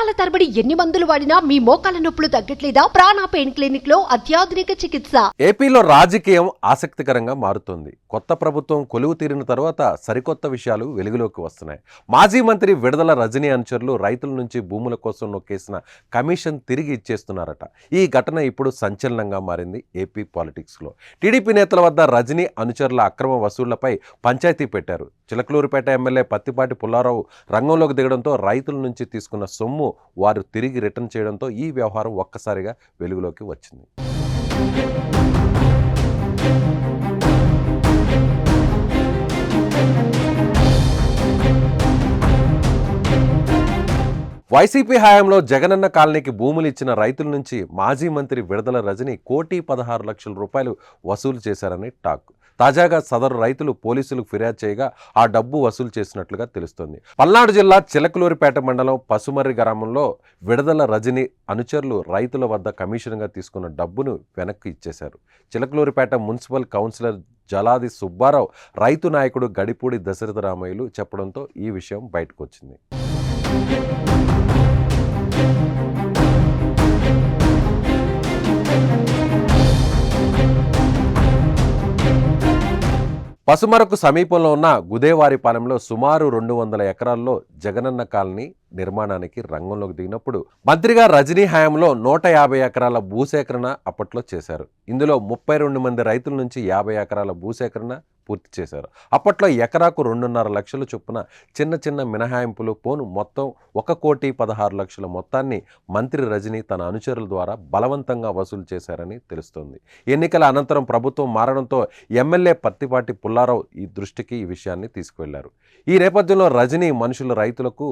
సంవత్సరాల తరబడి ఎన్ని మందులు వాడినా మీ మోకాల నొప్పులు తగ్గట్లేదా? ప్రాణ పెయిన్ క్లినిక్లో అత్యాధునిక చికిత్స. ఏపీలో రాజకీయం ఆసక్తికరంగా మారుతోంది. కొత్త ప్రభుత్వం కొలువు తీరిన తర్వాత సరికొత్త విషయాలు వెలుగులోకి వస్తున్నాయి. మాజీ మంత్రి విడుదల రజనీ అనుచరులు రైతుల నుంచి భూముల కోసం నొక్కేసిన కమిషన్ తిరిగి ఇచ్చేస్తున్నారట. ఈ ఘటన ఇప్పుడు సంచలనంగా మారింది ఏపీ పాలిటిక్స్లో. టీడీపీ నేతల వద్ద రజనీ అనుచరుల అక్రమ వసూళ్ళపై పంచాయతీ పెట్టారు. చిలకలూరుపేట ఎమ్మెల్యే పత్తిపాటి పుల్లారావు రంగంలోకి దిగడంతో రైతుల నుంచి తీసుకున్న సొమ్ము వారు తిరిగి రిటర్న్ చేయడంతో ఈ వ్యవహారం ఒక్కసారిగా వెలుగులోకి వచ్చింది. వైసీపీ హయాంలో జగనన్న కాలనీకి భూములు ఇచ్చిన రైతుల నుంచి మాజీ మంత్రి విడుదల రజని కోటి పదహారు లక్షల రూపాయలు వసూలు చేశారని టాక్. తాజాగా సదరు రైతులు పోలీసులకు ఫిర్యాదు చేయగా ఆ డబ్బు వసూలు చేసినట్లుగా తెలుస్తోంది. పల్నాడు జిల్లా చిలకలూరిపేట మండలం పసుమర్రి గ్రామంలో విడుదల రజని అనుచరులు రైతుల వద్ద కమిషన్గా తీసుకున్న డబ్బును వెనక్కి ఇచ్చేశారు. చిలకలూరిపేట మున్సిపల్ కౌన్సిలర్ జలాది సుబ్బారావు రైతు నాయకుడు గడిపూడి దశరథ రామయ్యలు చెప్పడంతో ఈ విషయం బయటకు వచ్చింది. పసుమరకు సమీపంలో ఉన్న గుదేవారిపాలెంలో సుమారు రెండు వందల ఎకరాల్లో జగనన్న కాలనీ నిర్మాణానికి రంగంలోకి దిగినప్పుడు మంత్రిగా రజనీ హయాంలో నూట యాభై ఎకరాల భూసేకరణ అప్పట్లో చేశారు. ఇందులో ముప్పై రెండు మంది రైతుల నుంచి యాభై ఎకరాల భూసేకరణ పూర్తి చేశారు. అప్పట్లో ఎకరాకు రెండున్నర లక్షల చొప్పున చిన్న చిన్న మినహాయింపులు పోను మొత్తం ఒక కోటి పదహారు లక్షల మొత్తాన్ని మంత్రి రజనీ తన అనుచరుల ద్వారా బలవంతంగా వసూలు చేశారని తెలుస్తోంది. ఎన్నికల అనంతరం ప్రభుత్వం మారడంతో ఎమ్మెల్యే పత్తిపాటి పుల్లారావు ఈ దృష్టికి ఈ విషయాన్ని తీసుకువెళ్ళారు. ఈ నేపథ్యంలో రజనీ మనుషులు రైతులకు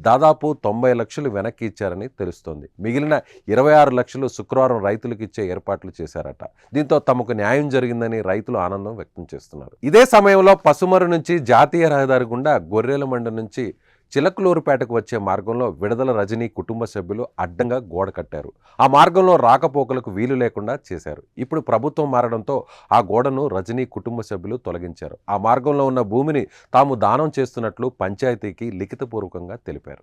దాదాపు తొంభై లక్షలు వెనక్కి ఇచ్చారని తెలుస్తోంది. మిగిలిన ఇరవై ఆరు లక్షలు శుక్రవారం రైతులకు ఇచ్చే ఏర్పాట్లు చేశారట. దీంతో తమకు న్యాయం జరిగిందని రైతులు ఆనందం వ్యక్తం చేస్తున్నారు. ఇదే సమయంలో పసుమరు నుంచి జాతీయ రహదారి గుండా గొర్రెల మండ నుంచి చిలకలూరుపేటకు వచ్చే మార్గంలో విడుదల రజనీ కుటుంబ సభ్యులు అడ్డంగా గోడ కట్టారు. ఆ మార్గంలో రాకపోకలకు వీలు లేకుండా చేశారు. ఇప్పుడు ప్రభుత్వం మారడంతో ఆ గోడను రజనీ కుటుంబ సభ్యులు తొలగించారు. ఆ మార్గంలో ఉన్న భూమిని తాము దానం చేస్తున్నట్లు పంచాయతీకి లిఖితపూర్వకంగా తెలిపారు.